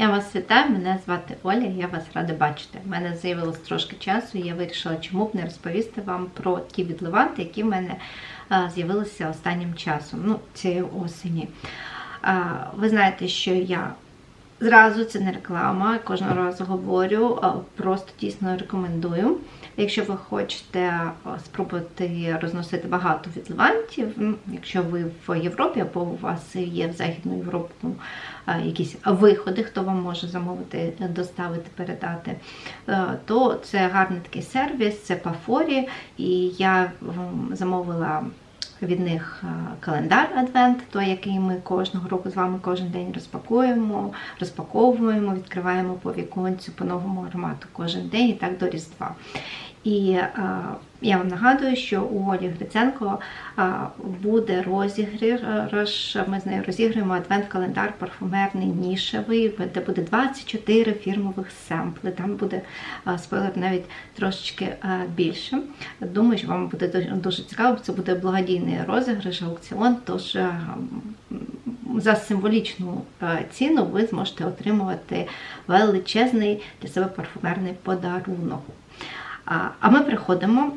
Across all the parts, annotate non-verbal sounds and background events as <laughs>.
Я вас вітаю, мене звати Оля, я вас рада бачити. У мене з'явилось трошки часу, і я вирішила, чому б не розповісти вам про ті відливанти, які в мене з'явилися останнім часом, ну, цієї осені. Ви знаєте, що я зразу це не реклама, кожного разу говорю, просто дійсно рекомендую. Якщо ви хочете спробувати розносити багато відливантів, якщо ви в Європі або у вас є в Західну Європу якісь виходи, хто вам може замовити, доставити, передати, е, то це гарний такий сервіс, це Пафорі, і я замовила. Від них календар Адвент, той, який ми кожного року з вами кожен день розпакуємо, розпаковуємо, відкриваємо по віконцю по новому аромату кожен день і так до Різдва. І а, я вам нагадую, що у Олі Гриценко а, буде розіграш. Ми з нею розіграємо адвент-календар парфумерний нішевий, де буде 24 фірмових семпли. Там буде а, спойлер навіть трошечки більше. Думаю, що вам буде дуже, цікаво, це буде благодійний розіграш, аукціон. Тож за символічну е, ціну ви зможете отримувати величезний для себе парфумерний подарунок. А ми приходимо.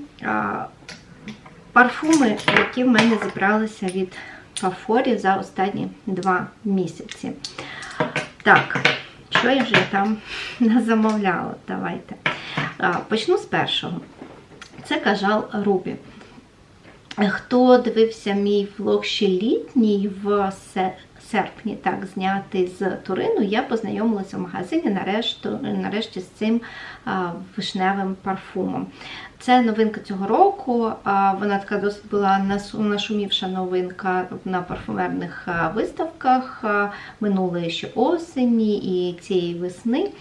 Парфуми, які в мене зібралися від Пафорі за останні два місяці. Так, що я вже там <laughs> замовляла? Давайте. Почну з першого. Це кажал Рубі. Хто дивився мій влог ще літній в серпні, так, знятий з Турину, я познайомилася в магазині нарешті, нарешті з цим вишневим парфумом. Це новинка цього року, вона така досить була нашумівша новинка на парфумерних виставках минулої ще осені і цієї весни.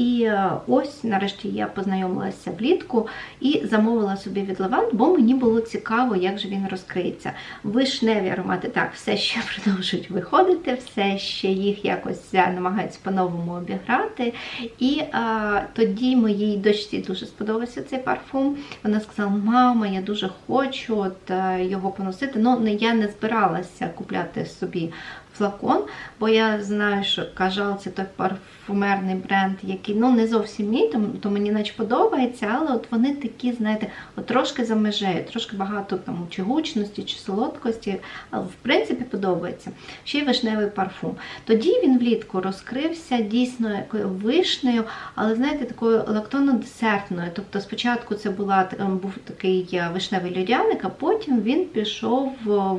І ось, нарешті, я познайомилася влітку і замовила собі від Левант, бо мені було цікаво, як же він розкриється. Вишневі аромати так, все ще <laughs> продовжують виходити, все ще їх якось намагаються по-новому обіграти. І а, тоді моїй дочці дуже сподобався цей парфум. Вона сказала: Мама, я дуже хочу от, його поносити. Ну, я не збиралася купляти собі флакон, бо я знаю, що кажал, це той парфумерний бренд, який ну не зовсім мій, то, то мені наче подобається, але от вони такі, знаєте, от трошки за межею, трошки багато там чи гучності, чи солодкості, але в принципі подобається. Ще й вишневий парфум. Тоді він влітку розкрився дійсно якою вишнею, але знаєте, такою лактонно-десертною. Тобто спочатку це була був такий вишневий льодяник, а потім він пішов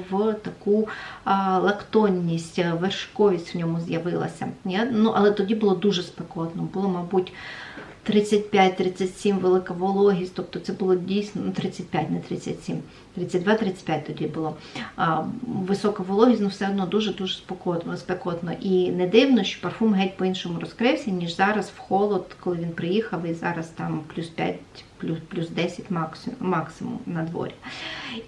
в таку а, лактонність вершковість в ньому з'явилася. Ну, Але тоді було дуже спекотно. Було, мабуть, 35-37 велика вологість, тобто це було дійсно ну, 35, не 37, 32-35 тоді було. А, Висока вологість, ну все одно дуже-дуже спекотно, спекотно. І не дивно, що парфум геть по-іншому розкрився, ніж зараз в холод, коли він приїхав, і зараз там плюс 5 плюс плюс 10 максимум, максимум на дворі.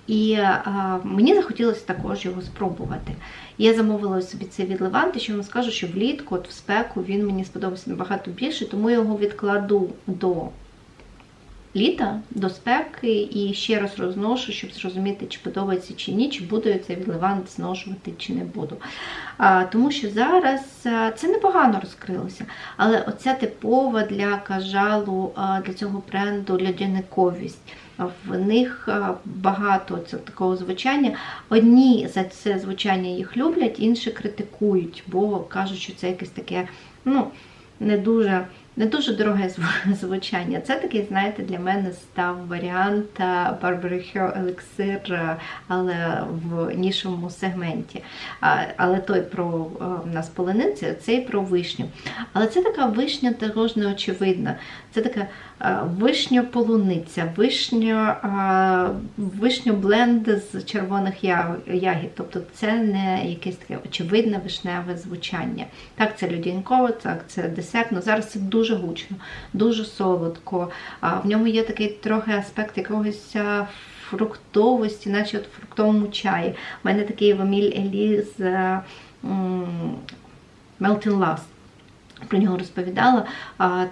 І а, мені захотілося також його спробувати. Я замовила собі цей від Леванти, що вам скажу, що влітку, от в спеку, він мені сподобався набагато більше, тому я його відкладу до літа, до спеки і ще раз розношу, щоб зрозуміти, чи подобається чи ні, чи буду я цей від Левант зношувати, чи не буду. А, Тому що зараз це непогано розкрилося. Але оця типова для кажалу, для цього бренду льодяниковість. В них багато цього такого звучання. Одні за це звучання їх люблять, інші критикують, бо кажуть, що це якесь таке, ну, не дуже. Не дуже дороге <laughs> звучання. Це такий, знаєте, для мене став варіант Barbary Хьо Elixir, але в нішому сегменті. Але той про нас полениці, цей про вишню. Але це така вишня також неочевидна. Це така вишня-полуниця, вишня, вишня-бленд з червоних ягід. Тобто це не якесь таке очевидне вишневе звучання. Так, це людянково, так, це десертно. Зараз це дуже гучно, дуже солодко. В ньому є такий трохи аспект якогось. Фруктовості, наче от в фруктовому чаї. У мене такий ваміль Елі з Melting Last. Про нього розповідала,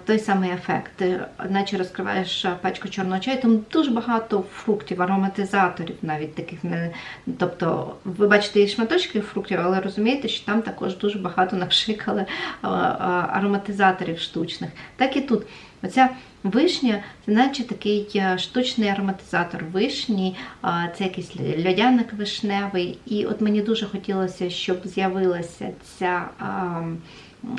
той самий ефект. Наче розкриваєш пачку чорного чаю, там дуже багато фруктів, ароматизаторів навіть таких. Тобто, ви бачите і шматочки фруктів, але розумієте, що там також дуже багато напшикали ароматизаторів штучних. Так і тут. Оця вишня це наче такий е, штучний ароматизатор вишні, це якийсь льодяник вишневий. І от мені дуже хотілося, щоб з'явилася ця.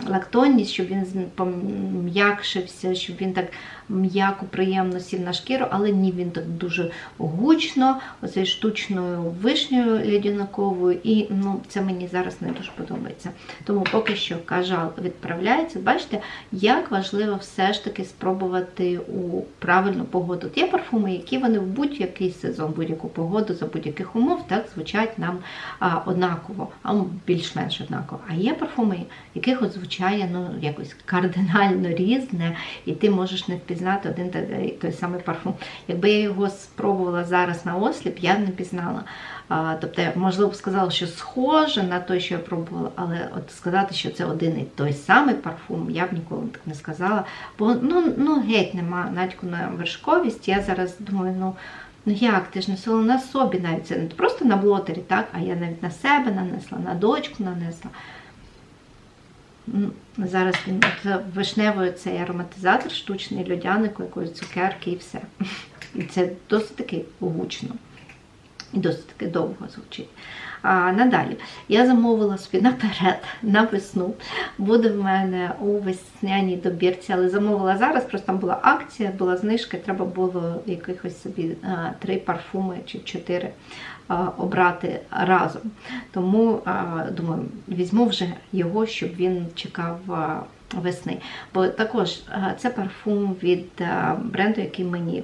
Лактонність, щоб він пом'якшився, щоб він так м'яко, приємно сів на шкіру, але ні, він так дуже гучно, оцею штучною вишнею льодяниковою, і ну, це мені зараз не дуже подобається. Тому поки що кажал відправляється. Бачите, як важливо все ж таки спробувати у правильну погоду. Є парфуми, які вони в будь-який сезон, будь-яку погоду, за будь-яких умов так звучать нам а, однаково, а ну, більш-менш однаково. А є парфуми, яких от звучає ну, якось кардинально різне, і ти можеш не впізнати один той, самий парфум. Якби я його спробувала зараз на осліп, я б не пізнала. Тобто, я, можливо, б сказала, що схоже на той, що я пробувала, але от сказати, що це один і той самий парфум, я б ніколи так не сказала. Бо ну, ну геть нема натяку на вершковість. Я зараз думаю, ну. Ну як, ти ж носила на собі навіть це не просто на блотері, так, а я навіть на себе нанесла, на дочку нанесла. Зараз він от вишневий цей ароматизатор, штучний льодяник, якоїсь цукерки і все. <laughs> І це досить таки гучно. І досить таки довго звучить. А надалі я замовила собі наперед на весну. Буде в мене у весняній добірці, але замовила зараз, просто там була акція, була знижка, треба було якихось собі а, три парфуми чи чотири а, обрати разом. Тому а, думаю, візьму вже його, щоб він чекав. а, Весни, бо також це парфум від бренду, який мені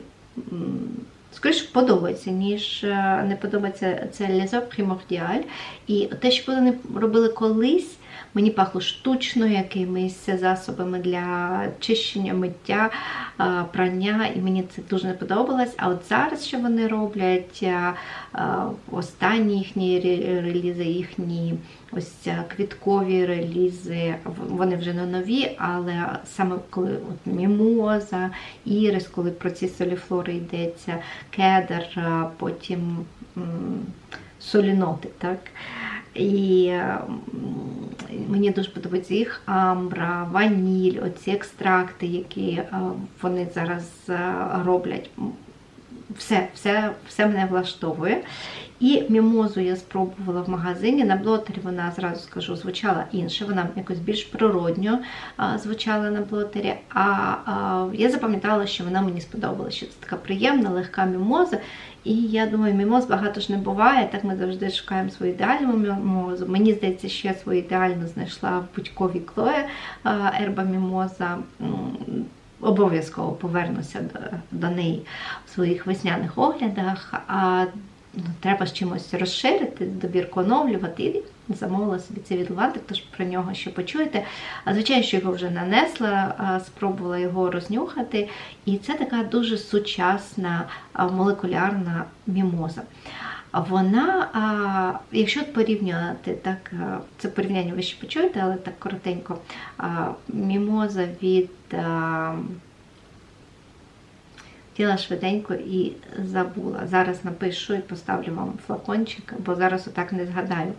скоріше подобається, ніж е, не подобається це лізо примордіаль. І те, що вони робили колись, мені пахло штучно якимись засобами для чищення, миття, прання, і мені це дуже не подобалось. А от зараз, що вони роблять, останні їхні релізи, їхні ось квіткові релізи, вони вже не нові, але саме коли от мімоза, ірис, коли про ці соліфлори йдеться, кедр, потім соліноти, так? І е, мені дуже подобається їх амбра, ваніль, оці екстракти, які е, вони зараз е, роблять. Все, все, все мене влаштовує. І мімозу я спробувала в магазині. На блотері вона зразу скажу, звучала інше, вона якось більш природньо звучала на блотері. А, я запам'ятала, що вона мені сподобалася, що це така приємна, легка мімоза. І я думаю, мімоз багато ж не буває. Так ми завжди шукаємо свою ідеальну мімозу. Мені здається, я свою ідеальну знайшла в будьковій клої ерба мімоза. Обов'язково повернуся до, до неї в своїх весняних оглядах. А ну, треба з чимось розширити, добірку оновлювати. І замовила собі цей відливантик, тож про нього ще почуєте. А звичайно, що його вже нанесла, спробувала його рознюхати. І це така дуже сучасна молекулярна мімоза. Вона, якщо порівнювати, так, це порівняння ви ще почуєте, але так коротенько, мімоза від Хотіла швиденько і забула. Зараз напишу і поставлю вам флакончик, бо зараз отак не згадаю,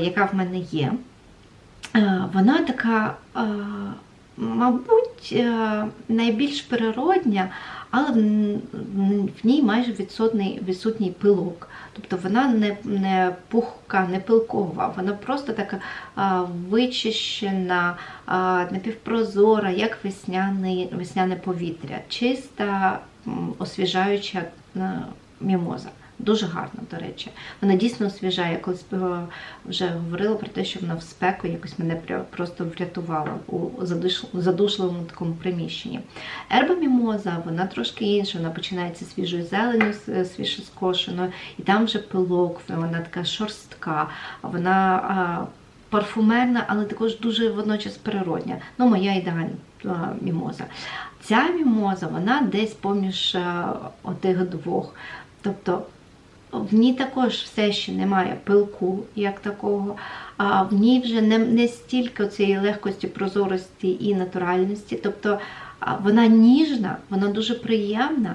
яка в мене є. Вона така, мабуть, найбільш природня, але в ній майже відсутний, відсутній пилок. Тобто вона не, не пухка, не пилкова, вона просто така а, вичищена, а, напівпрозора, як весняний, весняне повітря, чиста, освіжаюча мімоза. Дуже гарна, до речі. Вона дійсно освіжає. Я колись е, вже говорила про те, що вона в спеку якось мене просто врятувала у задушливому такому приміщенні. Ерба мімоза, вона трошки інша, вона починається свіжою зеленю, свіже скошеною, і там вже пилок, вона така шорстка, вона парфумерна, але також дуже водночас природня. Ну, моя ідеальна мімоза. Ця мімоза, вона десь поміж отих двох. Тобто в ній також все ще немає пилку, як такого, а в ній вже не, не стільки цієї легкості, прозорості і натуральності. Тобто вона ніжна, вона дуже приємна.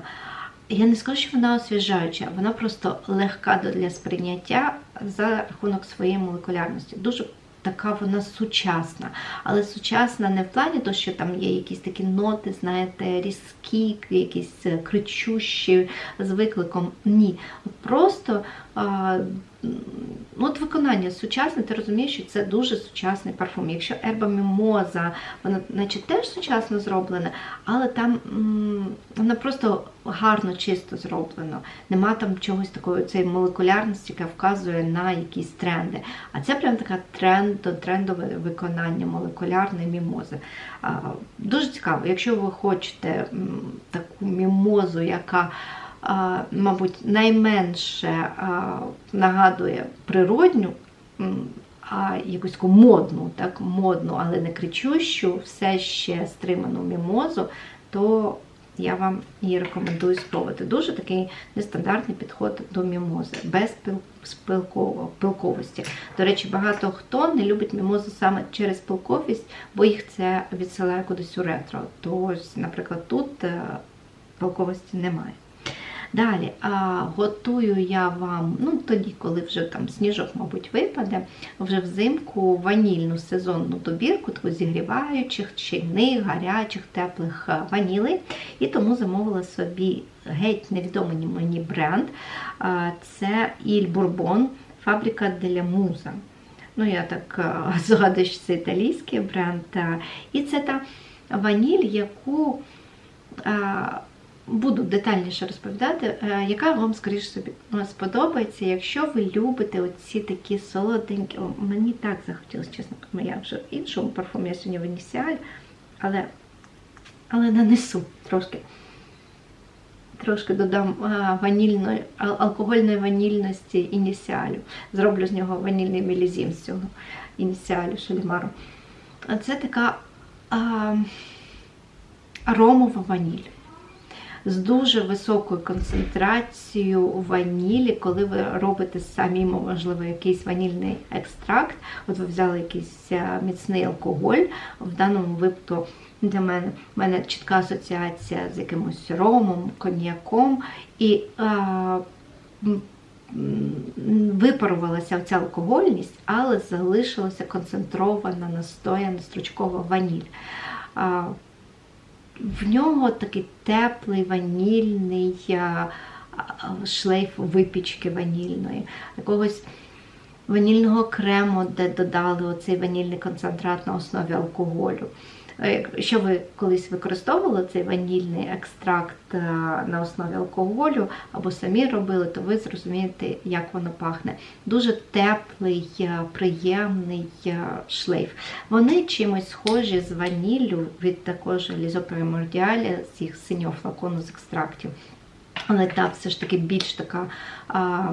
Я не скажу, що вона освіжаюча, вона просто легка для сприйняття за рахунок своєї молекулярності. Дуже така вона сучасна. Але сучасна не в плані того, що там є якісь такі ноти, знаєте, різкі, якісь кричущі з викликом. Ні. Просто от виконання сучасне, ти розумієш, що це дуже сучасний парфум. Якщо ерба мімоза, вона наче теж сучасно зроблена, але там вона просто гарно, чисто зроблена. Нема там чогось такої цієї молекулярності, яка вказує на якісь тренди. А це прям така тренд, трендове виконання молекулярної мімози. Дуже цікаво, якщо ви хочете таку мімозу, яка мабуть, найменше нагадує природню, а якусь таку модну, так, модну, але не кричущу, все ще стриману мімозу, то я вам її рекомендую спробувати. Дуже такий нестандартний підход до мімози, без пилковості. До речі, багато хто не любить мімозу саме через пилковість, бо їх це відсилає кудись у ретро. То наприклад, тут е, пилковості немає. Далі, а, готую я вам, ну тоді, коли вже там сніжок, мабуть, випаде, вже взимку ванільну сезонну добірку, таку зігріваючих, чайних, гарячих, теплих ванілей. І тому замовила собі геть невідомий мені бренд. А, Це Іль Бурбон, фабрика Деля Муза. Ну, я так <laughs> згадую, що це італійський бренд. І це та ваніль, яку. Буду детальніше розповідати, е, яка вам, скоріш собі е, сподобається, якщо ви любите оці такі солоденькі. О, мені так захотілося, чесно, я вже в іншому парфумі, я сьогодні в ініціалі, але, але нанесу трошки. Трошки додам а, ванільної, ал- алкогольної ванільності ініціалю. Зроблю з нього ванільний мелізім з цього ініціалю шалімару. Це така а, аромова ваніль з дуже високою концентрацією ванілі, коли ви робите самі, можливо, якийсь ванільний екстракт. От ви взяли якийсь е, міцний алкоголь. В даному випадку для мене в мене чітка асоціація з якимось ромом, коньяком. І е, м, м, випарувалася ця алкогольність, але залишилася концентрована, настояна стручкова ваніль. В нього такий теплий ванільний а, а, шлейф випічки ванільної, якогось ванільного крему, де додали оцей ванільний концентрат на основі алкоголю. Якщо ви колись використовували цей ванільний екстракт е, на основі алкоголю або самі робили, то ви зрозумієте, як воно пахне. Дуже теплий, е, приємний е, шлейф. Вони чимось схожі з ваніллю від також лізопримордіалі, з їх синього флакону з екстрактів. Але та все ж таки більш така а,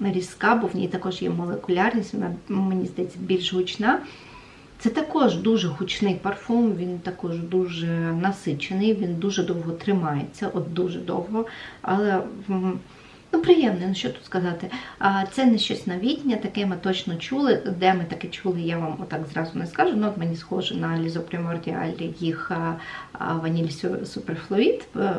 різка, бо в ній також є молекулярність, вона, мені здається, більш гучна. Це також дуже гучний парфум, він також дуже насичений, він дуже довго тримається, от дуже довго. Але ну, приємний, ну що тут сказати. Це не щось новітнє, таке ми точно чули. Де ми таке чули, я вам отак зразу не скажу. Ну, от мені схоже на лізопримордіалі їх ваніль Су- суперфлуїд е,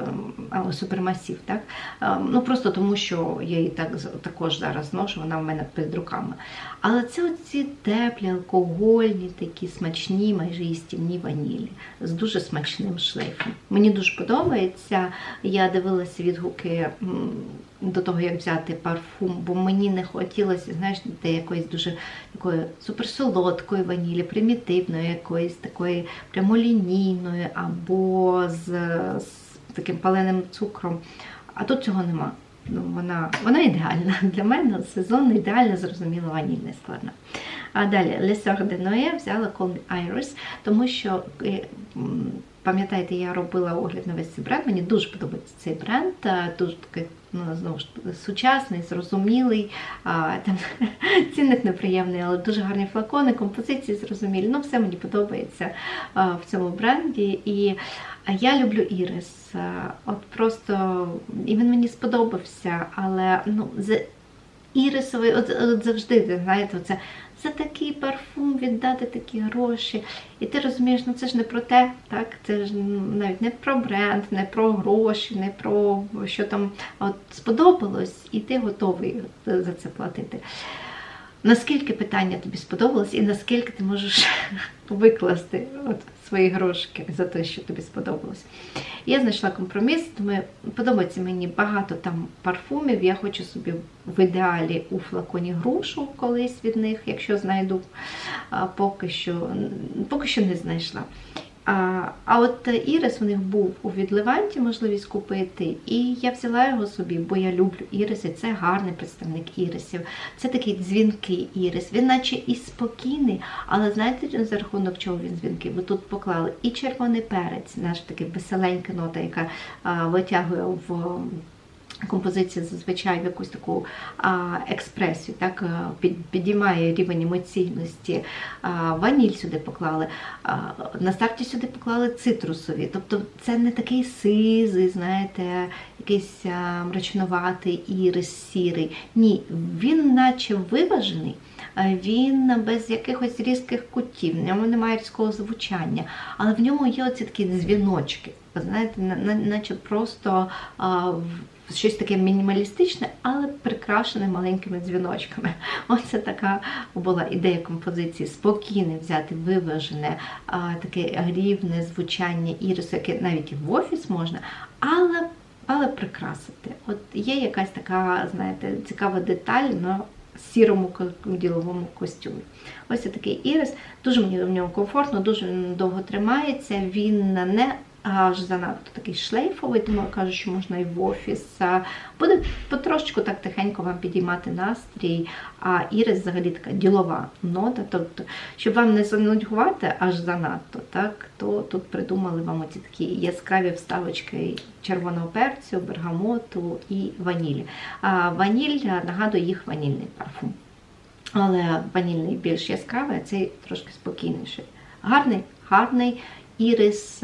супермасів. Так? А, Ну просто тому, що я її так також зараз ношу, вона в мене під руками. Але це оці теплі, алкогольні, такі смачні, майже їстівні ванілі з дуже смачним шлейфом. Мені дуже подобається. Я дивилася відгуки до того, як взяти парфум, бо мені не хотілося, знаєш, де якоїсь дуже такої суперсолодкої ванілі, примітивної, якоїсь такої прямолінійної або з, з таким паленим цукром. А тут цього нема. Ну, вона, вона ідеальна <laughs> для мене, сезонна, ідеально зрозуміла ванільна складна. А далі Lesseur de Noé взяла Call Me Iris, тому що е, пам'ятаєте, я робила огляд на весь цей бренд. Мені дуже подобається цей бренд, дуже такий ну, знову ж сучасний, зрозумілий. А, там <laughs> цінник неприємний, але дуже гарні флакони, композиції зрозумілі. Ну, все мені подобається а, в цьому бренді. І я люблю Ірис. От просто і він мені сподобався, але ну, ірисовий, от, от завжди, знаєте, оце за такий парфум віддати такі гроші. І ти розумієш, ну це ж не про те, так? Це ж навіть не про бренд, не про гроші, не про що там от сподобалось, і ти готовий за це платити. Наскільки питання тобі сподобалось, і наскільки ти можеш <laughs> викласти от свої грошки за те, що тобі сподобалось. Я знайшла компроміс, думаю, подобається мені багато там парфумів. Я хочу собі в ідеалі у флаконі грушу колись від них, якщо знайду, поки що, поки що не знайшла. А от Ірис у них був у відливанті можливість купити, і я взяла його собі, бо я люблю іриси. Це гарний представник ірисів. Це такий дзвінкий ірис. Він наче і спокійний, але знаєте, за рахунок чого він дзвінкий? Бо тут поклали і червоний перець, наш такий веселенька нота, яка витягує в композиція зазвичай в якусь таку експресію, так, під, підіймає рівень емоційності. Ваніль сюди поклали. На старті сюди поклали цитрусові. Тобто це не такий сизий, знаєте, якийсь а, мрачнуватий ірис сірий. Ні, він наче виважений. Він без якихось різких кутів, в ньому немає різкого звучання, але в ньому є оці такі дзвіночки. Ви знаєте, наче просто щось таке мінімалістичне, але прикрашене маленькими дзвіночками. Оце така була ідея композиції. Спокійне взяти, виважене, таке рівне звучання ірису, яке навіть і в офіс можна, але але прикрасити. От є якась така, знаєте, цікава деталь на сірому діловому костюмі. Ось такий ірис. Дуже мені в ньому комфортно, дуже довго тримається. Він не аж занадто такий шлейфовий, тому я кажу, що можна і в офіс. Буде потрошечку так тихенько вам підіймати настрій, а ірис взагалі така ділова нота. Тобто, щоб вам не занудьгувати аж занадто, так, то тут придумали вам оці такі яскраві вставочки червоного перцю, бергамоту і ванілі. А ваніль нагадує їх ванільний парфум. Але ванільний більш яскравий, а цей трошки спокійніший. Гарний, гарний ірис.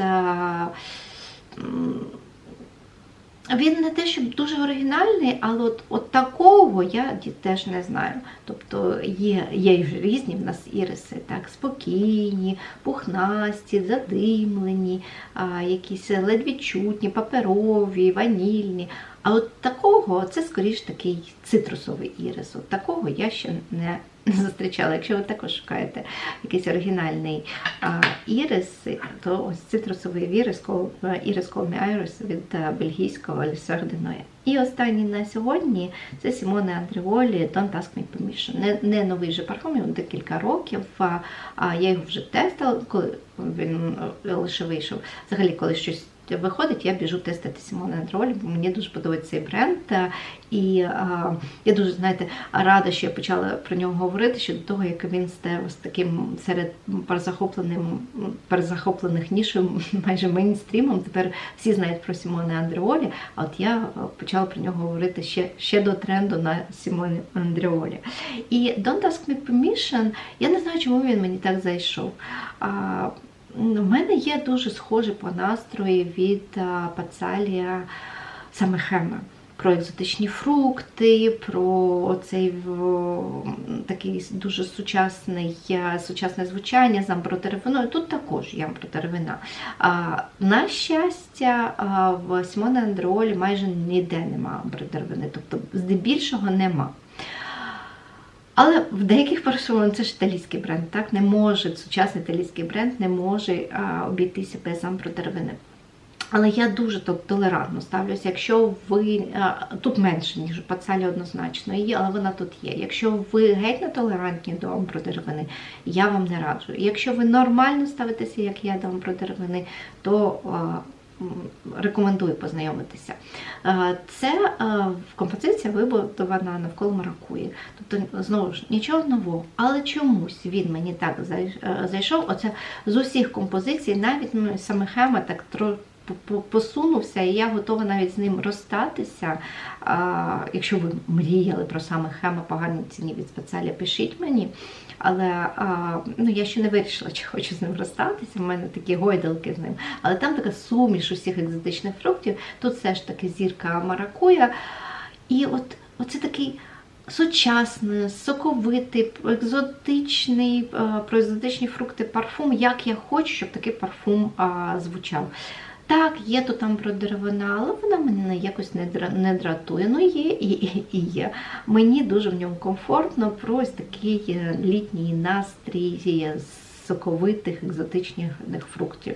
Він не те, щоб дуже оригінальний, але от от такого я теж не знаю. Тобто є є різні в нас іриси, так, спокійні, пухнасті, задимлені, а, якісь ледь відчутні, паперові, ванільні. А от такого це скоріш такий цитрусовий ірис. От такого я ще не зустрічала. Якщо ви також шукаєте якийсь оригінальний а, ірис, то ось цитрусовий ірис, ірис Колмі Айрис від бельгійського Лісердиноя. І останній на сьогодні це Сімоне Андріолі Don't Ask Me Permission. Не, не новий же парфум, він декілька років. А, а я його вже тестила, коли він лише вийшов. Взагалі, коли щось виходить, я біжу тестити Сімоне Андролі, бо мені дуже подобається цей бренд. І а, я дуже, знаєте, рада, що я почала про нього говорити, що до того, як він став з таким серед перезахопленим, перезахоплених нішою, <laughs> майже мейнстрімом. Тепер всі знають про Сімоне Андреолі, а от я почала про нього говорити ще ще до тренду на Сімоне Андреолі. І Don't Ask Me Permission, я не знаю, чому він мені так зайшов. У мене є дуже схоже по настрої від Пацалія саме. Про екзотичні фрукти, про цей такий дуже сучасний, сучасне звучання з амбродеревиною. Тут також є амбродеревина. На щастя, в Сімона Андреолі майже ніде нема амбродеревини, тобто здебільшого нема. Але в деяких парфумах це ж італійський бренд, так не може, сучасний італійський бренд не може а, обійтися без амбродеревини. Але я дуже толерантно ставлюся. Якщо ви тут менше, ніж пацалі однозначно є, але вона тут є. Якщо ви геть не толерантні до амбродеревини, я вам не раджу. Якщо ви нормально ставитеся, як я до амбродеревини, то рекомендую познайомитися. Це композиція вибудована навколо маракуї. Тобто, знову ж, нічого нового. Але чомусь він мені так зайшов. Оце з усіх композицій, навіть ну, саме Хема так трохи посунувся, і я готова навіть з ним розстатися. А, Якщо ви мріяли про саме Хема поганій ціні від спеціалі, пишіть мені. Але ну, я ще не вирішила, чи хочу з ним розстатися. У мене такі гойдалки з ним. Але там така суміш усіх екзотичних фруктів. Тут все ж таки зірка маракуя. І от оце такий сучасний, соковитий, екзотичний, е, про екзотичні фрукти парфум, як я хочу, щоб такий парфум а, звучав. Так, є то там про деревина, але вона мене якось не, дратує. Ну, є і, і, і є. Мені дуже в ньому комфортно, про ось такий е, літній настрій е, соковитих екзотичних фруктів.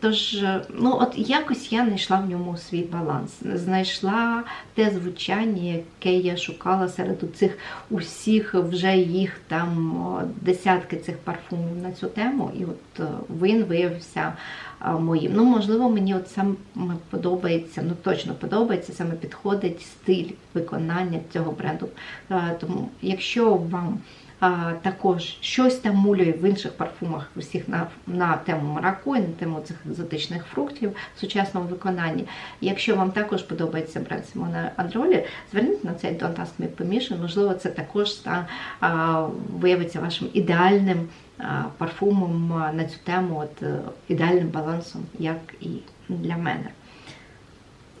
Тож, е, ну от якось я знайшла в ньому свій баланс, знайшла те звучання, яке я шукала серед цих усіх вже їх там десятки цих парфумів на цю тему, і от е, він виявився моїм. Ну, можливо, мені от саме подобається, ну точно подобається, саме підходить стиль виконання цього бренду. Е, Тому, якщо вам а, також щось там мулює в інших парфумах усіх на, на тему маракуй, на тему цих екзотичних фруктів в сучасному виконанні. Якщо вам також подобається бренд Симона Андролі, зверніть на цей Don't Ask Me Permission, можливо, це також та, а, виявиться вашим ідеальним а, парфумом на цю тему, от, ідеальним балансом, як і для мене.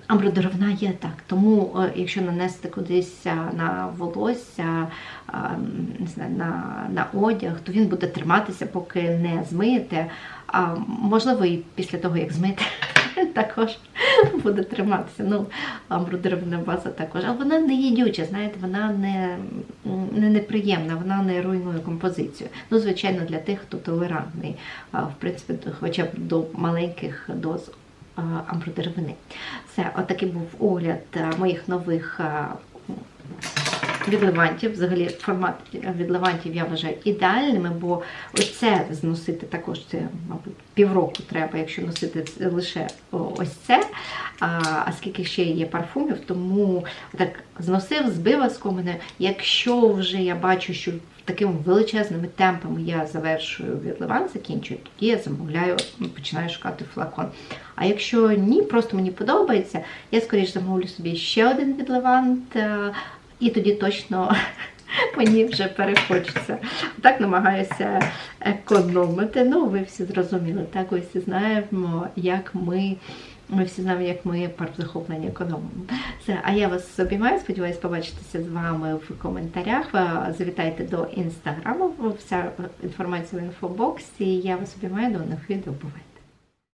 Амбродеревна є так, тому е, якщо нанести кудись на волосся, не знаю, на, на одяг, то він буде триматися, поки не змиєте. А можливо, і після того, як змити, <laughs> також буде триматися. Ну, амбродеревна база також. Але вона не їдюча, знаєте, вона не, не неприємна, вона не руйнує композицію. Ну, звичайно, для тих, хто толерантний, в принципі, хоча б до маленьких доз амбродеревини. Це отакий був огляд моїх нових а, відливантів. Взагалі формат відливантів я вважаю ідеальними, бо оце зносити також це, мабуть, півроку треба, якщо носити лише ось це. А, скільки ще є парфумів, тому так зносив, збив оскомини. Якщо вже я бачу, що такими величезними темпами я завершую відливант, закінчую, тоді я замовляю, починаю шукати флакон. А якщо ні, просто мені подобається, я скоріш замовлю собі ще один відливант, е, і тоді точно <laughs> мені вже перехочеться. Так намагаюся економити. Ну, ви всі зрозуміли, так ви всі знаємо, як ми. Ми всі знаємо, як ми парфзахоплення економимо. Все, а я вас обіймаю, сподіваюся побачитися з вами в коментарях. Е, Завітайте до інстаграму, вся інформація в інфобоксі. Я вас обіймаю до нових відео. Бувайте!